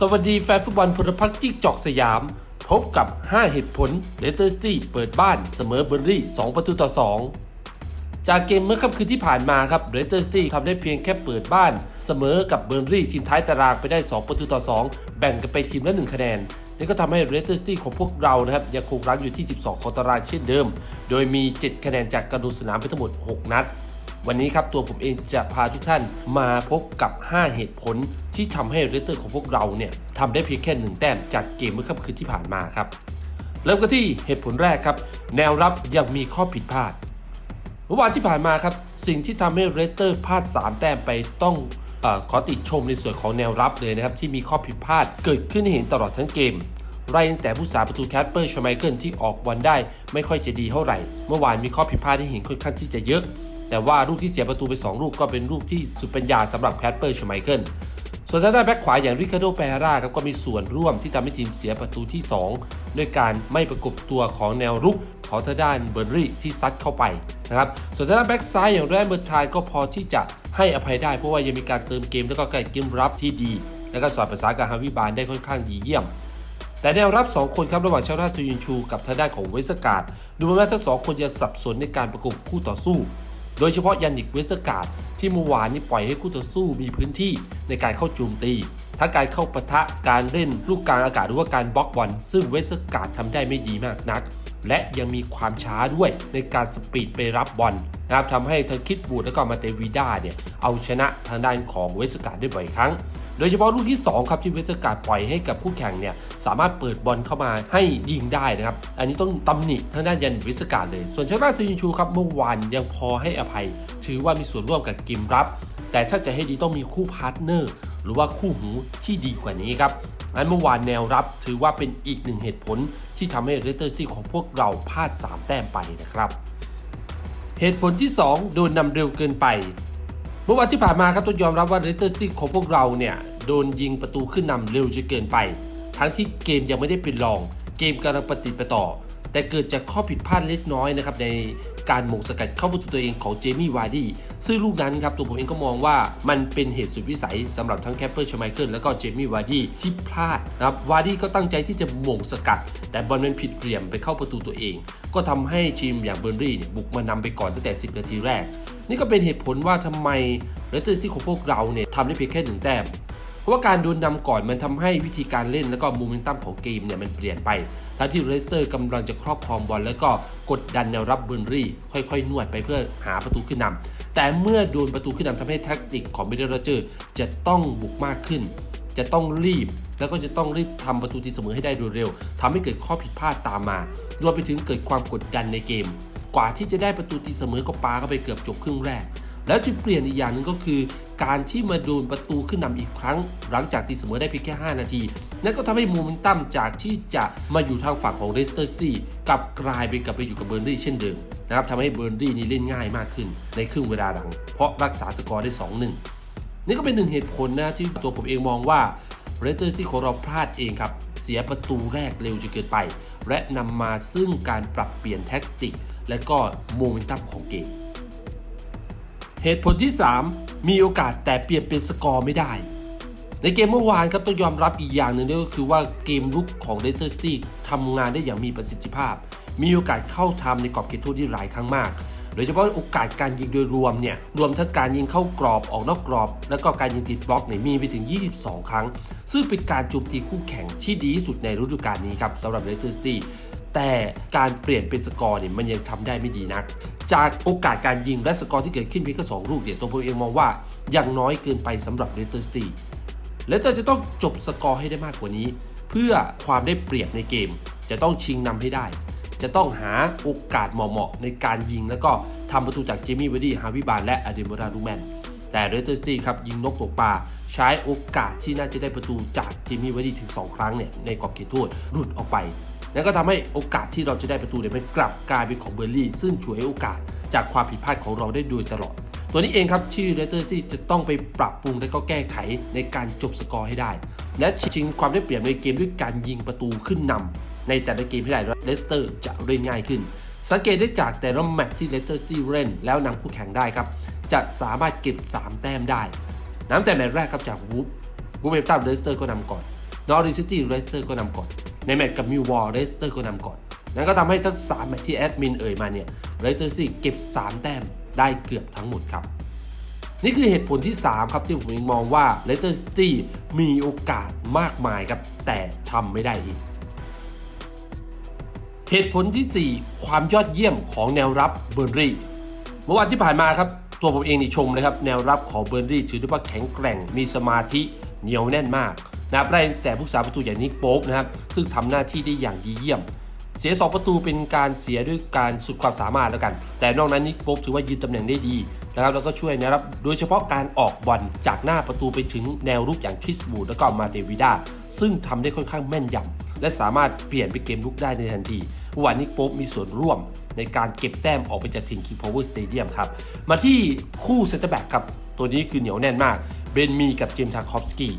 สวัสดีแฟนฟุตบอลพลพรรคจิกจอกสยาม พบกับ 5 เหตุผลเลสเตอร์ซิตี้เปิดบ้านเสมอเบอร์ลี่ 2 ประตูต่อ 2 จากเกมเมื่อค่ำคืนที่ผ่านมาครับเลสเตอร์ซิตี้ทำได้เพียงแค่เปิดบ้าน เสมอกับเบอร์ลี่ทีมท้ายตารางไปได้ 2 ประตูต่อ 2 แบ่งกันไปทีมละ 1 คะแนนนี่ก็ทำให้เลสเตอร์ซิตี้ของพวกเรานะครับยังคงรั้งอยู่ที่ 12 ของตารางเช่นเดิม โดยมี 7 คะแนนจากการดูสนามไปทั้งหมด 6 นัด วันนี้ครับตัวผมเองจะพาทุกท่านมาพบกับ 5 เหตุผล ที่ทำให้เรสเตอร์ของพวกเราเนี่ยทำได้เพียงแค่หนึ่งแต้มจากเกมเมื่อค่ำคืนที่ผ่านมาครับ เริ่มกันที่เหตุผลแรกครับ แนวรับยังมีข้อผิดพลาดเมื่อวานที่ผ่านมาครับ สิ่งที่ทำให้เรสเตอร์พลาด 3 แต้มไปต้องอขอติดชมในส่วนของแนวรับเลยนะครับ ที่มีข้อผิดพลาดเกิดขึ้นให้เห็นตลอดทั้งเกมไล่ตั้งแต่ผู้สาประตูแคสเปอร์ชไมเคิลที่ออกบอลได้ ไม่ค่อยจะดีเท่าไหร่ เมื่อวานมีข้อผิดพลาดที่เห็นค่อนข้างที่จะเยอะ แต่ว่าลูกที่เสียประตูไป 2 ลูกก็เป็นลูกที่สุดปัญญาสำหรับแคสเปอร์ชไมเคิลส่วนทางด้านแบ็คขวาอย่างริคาโดเปร่าครับก็มีส่วนร่วมที่ทำให้ทีมเสียประตูที่ 2 ด้วยการไม่ประกบตัวของแนวรุกของทางด้านเบอร์รี่ที่ซัดเข้าไปนะครับส่วนทางด้านแบ็คซ้ายอย่างแรนเบอร์ทายก็พอที่จะให้อภัยได้เพราะว่ายังมีการเติมเกมแล้วก็การเกมรับที่ดี แล้วก็สอดประสานกับฮาวิบานได้ค่อนข้างดีเยี่ยม แต่แนวรับ 2 คนครับระหว่างชาราซูยินชู กับทางด้านของเวสกาดดูเหมือนว่าทั้งสองคนจะสับสนในการประกบคู่ต่อสู้ โดยเฉพาะยันนิกเวสการ์ดที่เมื่อวานนี้ปล่อยให้คู่ต่อสู้มีพื้นที่ในการเข้าโจมตี ทั้งการเข้าปะทะการเล่นลูกกลางอากาศหรือว่าการบล็อกบอลซึ่งเวสการ์ดทำได้ไม่ดีมากนัก และยังมีความช้าด้วยในการสปีดไปรับบอลนะครับทำให้ทางคิดบูดและก็มาเตวีด้าเนี่ยเอาชนะทางด้านของเวสการ์ดได้บ่อยครั้ง โดยเฉพาะลูกที่ 2 ครับที่เวสการ์ดปล่อยให้กับคู่แข่งเนี่ยสามารถเปิดบอลเข้ามาให้ยิงได้นะครับ อันนี้ต้องตำหนิทางด้านยันเวสการ์ดเลย ส่วนชาราซินชูครับเมื่อวานยังพอให้อภัย ถือว่ามีส่วนร่วมกับเกมรับ แต่ถ้าจะให้ดีต้องมีคู่พาร์ทเนอร์ หรือว่าคู่หูที่ดีกว่านี้ครับอันเมื่อวานแนวรับถือว่าเป็นอีกหนึ่งเหตุผลที่ทำให้เรสเตอร์ซิตี้ของพวกเราพลาด 3 แต้มไปนะครับ เหตุผลที่ 2 โดนนำเร็วเกินไป เมื่อวันที่ผ่านมาครับต้องยอมรับว่าเรสเตอร์ซิตี้ของพวกเราเนี่ยโดนยิงประตูขึ้นนำเร็วจนเกินไป ทั้งที่เกมยังไม่ได้เป็นรอง เกมกำลังปฏิดประต่อ แต่เกิดจากข้อผิดพลาดเล็กน้อยนะครับใน การหม่งสกัดเข้าประตูตัวเองของเจมี่วาร์ดี้ซึ่งลูกนั้นครับตัวผมเองก็มองว่ามันเป็นเหตุสุดวิสัยสำหรับทั้งแคปเปอร์ชไมเคิลแล้วก็เจมี่วาร์ดี้ที่พลาดนะครับวาร์ดี้ก็ตั้งใจที่จะหม่งสกัด แต่บอลมันผิดเหลี่ยมไปเข้าประตูตัวเอง ก็ทำให้ทีมอย่างเบอร์รี่เนี่ยบุกมานำไปก่อนตั้งแต่ 10 นาทีแรก นี่ก็เป็นเหตุผลว่าทำไมเรสเตอร์ซิตี้ของพวกเราเนี่ยทำได้เพียงแค่หนึ่งแต้ม ราะว่าการโดนนำก่อนมันทำให้วิธีการเล่นแล้วก็โมเมนตัมของเกมเนี่ยมันเปลี่ยนไปทั้งที่เรสเตอร์กำลังจะครอบครองบอลแล้วก็กดดันแนวรับเบอร์รี่ ค่อยๆ นวดไปเพื่อหาประตูขึ้นนำแต่เมื่อโดนประตูขึ้นนำทำให้แท็กติกของเบเดอร์เจอร์จะต้องบุกมากขึ้น จะต้องรีบ แล้วก็จะต้องรีบทำประตูตีเสมอให้ได้โดยเร็วทำให้เกิดข้อผิดพลาดตามมารวมไปถึงเกิดความกดดันในเกม กว่าที่จะได้ประตูตีเสมอก็ปาเข้าไปเกือบจบครึ่งแรก แล้วจุดเปลี่ยนอีกอย่างหนึ่งก็คือ การที่มาโดนประตูขึ้นนำอีกครั้ง หลังจากตีเสมอได้เพียงแค่ 5 นาที นั่นก็ทำให้โมเมนตัมจากที่จะมาอยู่ทางฝั่งของเรสเตอร์ซิตี้กลับกลายไปกลับไปอยู่กับเบอร์นลี่เช่นเดิมนะครับทำให้เบอร์นลี่นี่เล่นง่ายมากขึ้น ในครึ่งเวลาหลัง เพราะรักษาสกอร์ได้ 2-1 นี่ก็เป็นหนึ่งเหตุผลนะที่ตัวผมเองมองว่าเรสเตอร์ซิตี้ของเราพลาดเองครับเสียประตูแรกเร็วจนเกินไป และนำมาซึ่งการปรับเปลี่ยนแท็กติก และก็โมเมนตัมของเกม เหตุผลที่ 3 มีโอกาสแต่เปลี่ยนเป็นสกอร์ไม่ได้ ในเกมเมื่อวานครับต้องยอมรับอีกอย่างหนึ่งนั่นก็คือว่าเกมลุกของเลสเตอร์ซิตี้ทำงานได้อย่างมีประสิทธิภาพ มีโอกาสเข้าทำในกรอบเขตโทษที่หลายครั้งมากโดยเฉพาะโอกาสการยิงโดยรวมเนี่ยรวมทั้งการยิงเข้ากรอบออกนอกกรอบ แล้วก็การยิงติดบล็อกเนี่ยมีไปถึง 22 ครั้ง ซึ่งเป็นการโจมตีคู่แข่งที่ดีที่สุดในฤดูกาลนี้ครับสำหรับเลสเตอร์ซิตี้แต่การเปลี่ยนเป็นสกอร์เนี่ยมันยังทำได้ไม่ดีนัก จากโอกาสการยิงและสกอร์ที่เกิดขึ้นเพียงแค่สองลูกเนี่ยตัวผมเองมองว่ายังน้อยเกินไปสำหรับเลสเตอร์ซิตี้และจะต้องจบสกอร์ให้ได้มากกว่านี้ เพื่อความได้เปรียบในเกม จะต้องชิงนำให้ได้ จะต้องหาโอกาสเหมาะๆในการยิง แล้วก็ทำประตูจากเจมี่เวดดี้ฮาวิบานและอเดมราดูแมนแต่เรสเตอร์ซิตี้ครับยิงนกตกปลาใช้โอกาสที่น่าจะได้ประตูจากเจมี่เวดดี้ถึง 2 ครั้งเนี่ยในกรอบเขตโทษหลุดออกไป แล้วก็ทำให้โอกาสที่เราจะได้ประตูเนี่ยมันกลับกลายเป็นของเบอร์ลี่ซึ่งช่วยให้โอกาสจากความผิดพลาดของเราได้โดยตลอด ตัวนี้เองครับที่เลสเตอร์ซิตี้จะต้องไปปรับปรุงและก็แก้ไขในการจบสกอร์ให้ได้ และชิงความได้เปรียบในเกมด้วยการยิงประตูขึ้นนำในแต่ละเกมให้ได้เลสเตอร์จะเล่นง่ายขึ้น สังเกตได้จากแต่ละแมตช์ที่เลสเตอร์ซิตี้เล่นแล้วนำคู่แข่งได้ครับจะสามารถเก็บ 3 แต้มได้น้ำแต่แมตช์แรกครับจากวูฟวูฟเอฟตัมเลสเตอร์ก็นำก่อน นอริซิตี้เลสเตอร์ก็นำก่อน ในแมตช์กับมิววอลเลสเตอร์ก็นำก่อนนั่นก็ทำให้ทั้งสามแมตช์ที่แอดมินเอ่ยมาเนี่ยเลสเตอร์ซิตี้เก็บ 3 แต้มได้เกือบทั้งหมดครับ นี่คือเหตุผลที่ 3 ครับที่ผมมองว่าเลสเตอร์ซิตี้มีโอกาสมากมายครับ แต่ทำไม่ได้เองเหตุผลที่ 4 ความยอดเยี่ยมของแนวรับเบอร์รี่เมื่อวันที่ผ่านมาครับตัวผมเองนี่ชมเลยครับ แนวรับของเบอร์รี่ถือได้ว่าแข็งแกร่งมีสมาธิเหนียวแน่นมาก นะครับได้แต่ผู้สาประตูอย่างนิกโป๊กนะครับซึ่งทำหน้าที่ได้อย่างดีเยี่ยม เสีย 2 ประตูเป็นการเสียด้วยการสุดความสามารถแล้วกัน แต่นอกนั้นนิกโป๊กถือว่ายืนตำแหน่งได้ดีนะครับแล้วก็ช่วยนะครับโดยเฉพาะการออกบอลจากหน้าประตูไปถึงแนวรุกอย่างคริสบูดแล้วก็มาเตวิด้าซึ่งทำได้ค่อนข้างแม่นยำและสามารถเปลี่ยนไปเกมลุกได้ในทันทีวานนิกโป๊กมีส่วนร่วมในการเก็บแต้มออกไปจากถิ่นคิงพาวเวอร์สเตเดียมครับ มาที่คู่เซนเตอร์แบ็กครับ ตัวนี้คือเหนียวแน่นมาก เบนมีกับเจมส์ทาคอฟสกี้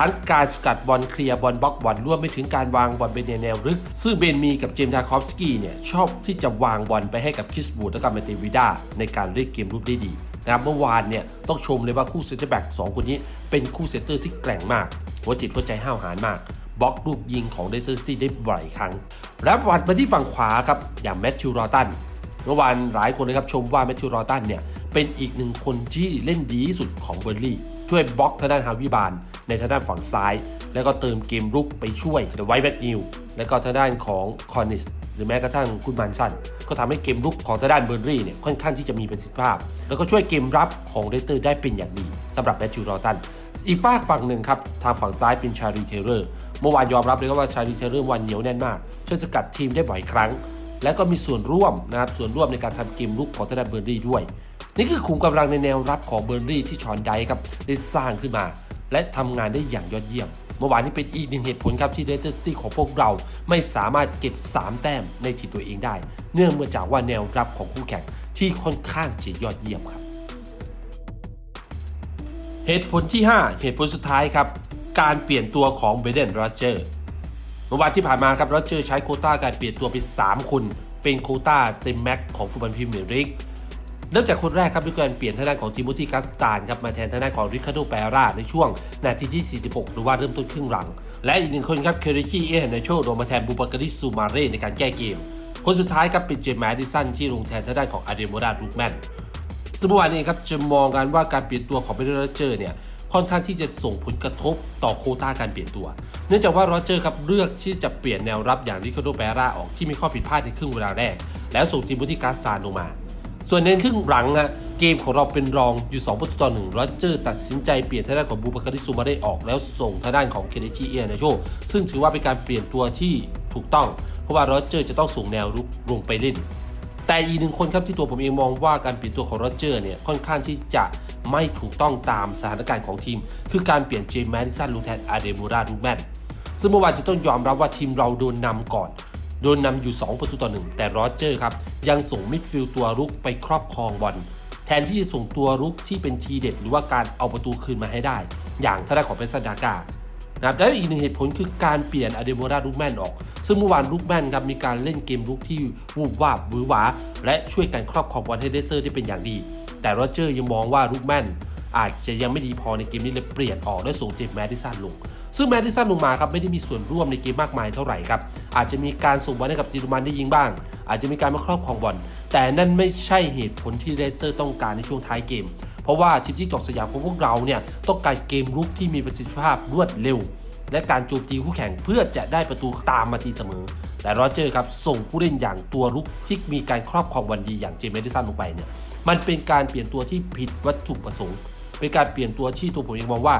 ทั้งการสกัดบอลเคลียร์บอลบล็อกบอลรวมไปถึงการวางบอลไปในแนวลึก ซึ่งเบนมีกับเจมส์ทาคอฟสกี้เนี่ยชอบที่จะวางบอลไปให้กับคิสบูดและกับมาเตวิดาในการเล่นเกมรุกได้ดีนะครับเมื่อวานเนี่ยต้องชมเลยว่าคู่เซนเตอร์แบ็กสองคนนี้เป็นคู่เซนเตอร์ที่แกร่งมาก หัวจิตหัวใจห้าวหาญมากบล็อกลูกยิงของเดเตอร์สตี้ได้บ่อยครั้งแล้ววัดมาที่ฝั่งขวาครับ อย่างแมทธิวรอตัน เมื่อวานหลายคนเลยครับชมว่าแมทธิวรอตันเนี่ย เป็นอีกหนึ่งคนที่เล่นดีที่สุดของเบอร์ลี่ ช่วยบล็อกทางด้านฮาวิบาน ในทางด้านฝั่งซ้าย แล้วก็เติมเกมรุกไปช่วยเดอะไวท์แบ็กนิวแล้วก็ทางด้านของคอนนิสหรือแม้กระทั่งคุณมันสันก็ทำให้เกมรุกของทางด้านเบอร์ลี่เนี่ยค่อนข้างที่จะมีประสิทธิภาพ แล้วก็ช่วยเกมรับของเรเตอร์ได้เป็นอย่างดีสำหรับแมทธิวรอตันอีกฝากฝั่งหนึ่งครับ ทางฝั่งซ้ายเป็นชารีเทเลอร์ เมื่อวานยอมรับเลยว่าชารีเทเลอร์วันเหนียวแน่นมาก ช่วยสกัดทีมได้บ่อยครั้ง และก็มีส่วนร่วมนะครับส่วนร่วมในการทำเกมลุกของทางด้านเบอร์รี่ด้วย นี่คือขุมกำลังในแนวรับของเบอร์รี่ที่ชอนไดครับได้สร้างขึ้นมา และทำงานได้อย่างยอดเยี่ยม เมื่อวานนี้เป็นอีกหนึ่งเหตุผลครับที่เดสเตอร์ซิตี้ของพวกเราไม่สามารถเก็บ 3 แต้มในทีตัวเองได้ เนื่องมาจากว่าแนวรับของคู่แข่งที่ค่อนข้างจะยอดเยี่ยมครับ เหตุผลที่ 5 เหตุผลสุดท้ายครับการเปลี่ยนตัวของเบเดนโรเจอร์เมื่อวานที่ผ่านมาครับโรเจอร์ใช้โคต้าการเปลี่ยนตัวไป 3 คน เป็นโคต้าเต็มแม็กของฟุตบอลพรีเมียร์ลีก เริ่มจากคนแรกครับด้วยการเปลี่ยนทางด้านของทิโมธีกัสตานครับมาแทนทางด้านของริคาโดแปราในช่วงนาทีที่ 46 หรือว่าเริ่มต้นครึ่งหลัง และอีกหนึ่งคนครับเคเรชิเอเฮนโชลงมาแทนบูบาการิซูมาเร่ในการแก้เกม คนสุดท้ายครับเป็นเจมส์แมดิสันที่ลงแทนทางด้านของอาเดโมราลูกแมนซึ่งเมื่อวานนี้ครับจะมองกันว่าการเปลี่ยนตัวของเบรโรเจอร์เนี่ยค่อนข้างที่จะส่งผลกระทบต่อโคต้าการเปลี่ยนตัว เนื่องจากว่าโรเจอร์ครับเลือกที่จะเปลี่ยนแนวรับอย่างริคาโดแปราออกที่มีข้อผิดพลาดในครึ่งเวลาแรก แล้วส่งทีมบุติกาซานลงมา ส่วนในครึ่งหลังอะเกมของเราเป็นรองอยู่ 2 ประตูต่อหนึ่งโรเจอร์ตัดสินใจเปลี่ยนทางด้านของบูบาการิซูมาได้ออกแล้วส่งทางด้านของเคเนจิเอียนาโชซึ่งถือว่าเป็นการเปลี่ยนตัวที่ถูกต้อง เพราะว่าโรเจอร์จะต้องส่งแนวรุกลงไปเล่น แต่อีกหนึ่งคนครับที่ตัวผมเองมองว่าการเปลี่ยนตัวของโรเจอร์เนี่ยค่อนข้างที่จะไม่ถูกต้องตามสถานการณ์ของทีม คือการเปลี่ยนเจมส์แมดิสันลงแทนอาเดมูราดูแมนซึ่งเมื่อวานจะต้องยอมรับว่าทีมเราโดนนำก่อน โดนนำอยู่ 2 ประตูต่อหนึ่งแต่โรเจอร์ครับ ยังส่งมิดฟิลด์ตัวรุกไปครอบครองบอลแทนที่จะส่งตัวรุกที่เป็นทีเด็ดหรือว่าการเอาประตูคืนมาให้ได้ อย่างทางด้านของเปซันดากานะครับและอีกหนึ่งเหตุผลคือการเปลี่ยนอเดโมราลูกแมนออก ซึ่งเมื่อวานลูกแมนครับมีการเล่นเกมลุกที่วูบวาบหวือหวา และช่วยกันครอบครองบอลให้เดสเตอร์ได้เป็นอย่างดี แต่โรเจอร์ยังมองว่าลูกแมนอาจจะยังไม่ดีพอในเกมนี้เลยเปลี่ยนออกและส่งเจมส์แมดิสันลง ซึ่งแมดิสันลงมาครับไม่ได้มีส่วนร่วมในเกมมากมายเท่าไหร่ครับอาจจะมีการส่งบอลให้กับจิรุมันได้ยิงบ้าง อาจจะมีการมาครอบครองบอลแต่นั่นไม่ใช่เหตุผลที่เดสเตอร์ต้องการในช่วงท้ายเกม เพราะว่าทีมที่จอกสยามของพวกเราเนี่ยต้องการเกมรุกที่มีประสิทธิภาพรวดเร็ว และการโจมตีคู่แข่งเพื่อจะได้ประตูตามมาตีเสมอแต่โรเจอร์ครับส่งผู้เล่นอย่างตัวรุกที่มีการครอบครองบอลดีอย่างเจมส์เมดิสันลงไปเนี่ยมันเป็นการเปลี่ยนตัวที่ผิดวัตถุประสงค์ เป็นการเปลี่ยนตัวที่ตัวผมเองมองว่า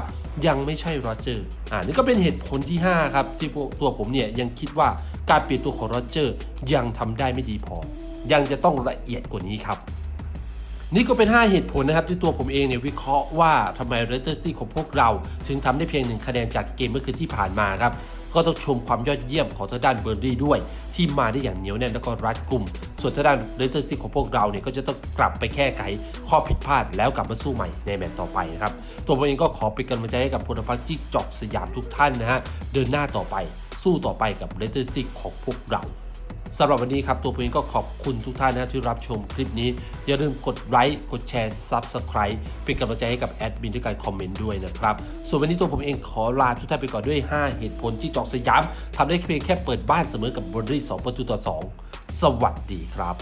ยังไม่ใช่โรเจอร์อ่านี่ก็เป็นเหตุผลที่ 5 ครับ ที่ตัวผมเนี่ยยังคิดว่าการเปลี่ยนตัวของโรเจอร์ยังทำได้ไม่ดีพอ ยังจะต้องละเอียดกว่านี้ครับ นี่ก็เป็น 5 เหตุผลนะครับที่ตัวผมเองเนี่ยวิเคราะห์ว่าทำไมเรสเตอร์ซิตี้ของพวกเรา ถึงทำได้เพียงหนึ่งคะแนนจากเกมเมื่อคืนที่ผ่านมาครับก็ต้องชมความยอดเยี่ยมของทางด้านเบอร์รี่ด้วย ที่มาได้อย่างเหนียวแน่นแล้วก็รัดกลุ่ม ส่วนทางด้านเลสเตอร์ซิตี้ของพวกเราเนี่ยก็จะต้องกลับไปแก้ไขข้อผิดพลาดแล้วกลับมาสู้ใหม่ในแมตช์ต่อไปนะครับตัวผมเองก็ขอเป็นกำลังใจให้กับพลพักจิ๊กจอกสยามทุกท่านนะฮะเดินหน้าต่อไป สู้ต่อไปกับเลสเตอร์ซิตี้ของพวกเรา สำหรับวันนี้ครับ ตัวผมเองก็ขอบคุณทุกท่านนะที่รับชมคลิปนี้ อย่าลืมกดไลค์กดแชร์ Subscribe เป็นกำลังใจให้กับแอดมินด้วยการคอมเมนต์ด้วยนะครับ ส่วนวันนี้ตัวผมเองขอลาทุกท่านไปก่อนด้วย 5 เหตุผลที่จอกสยามทำได้เพียงแค่เปิดบ้านเสมอกับบอลลี่2ประตูต่อ 2 สวัสดีครับ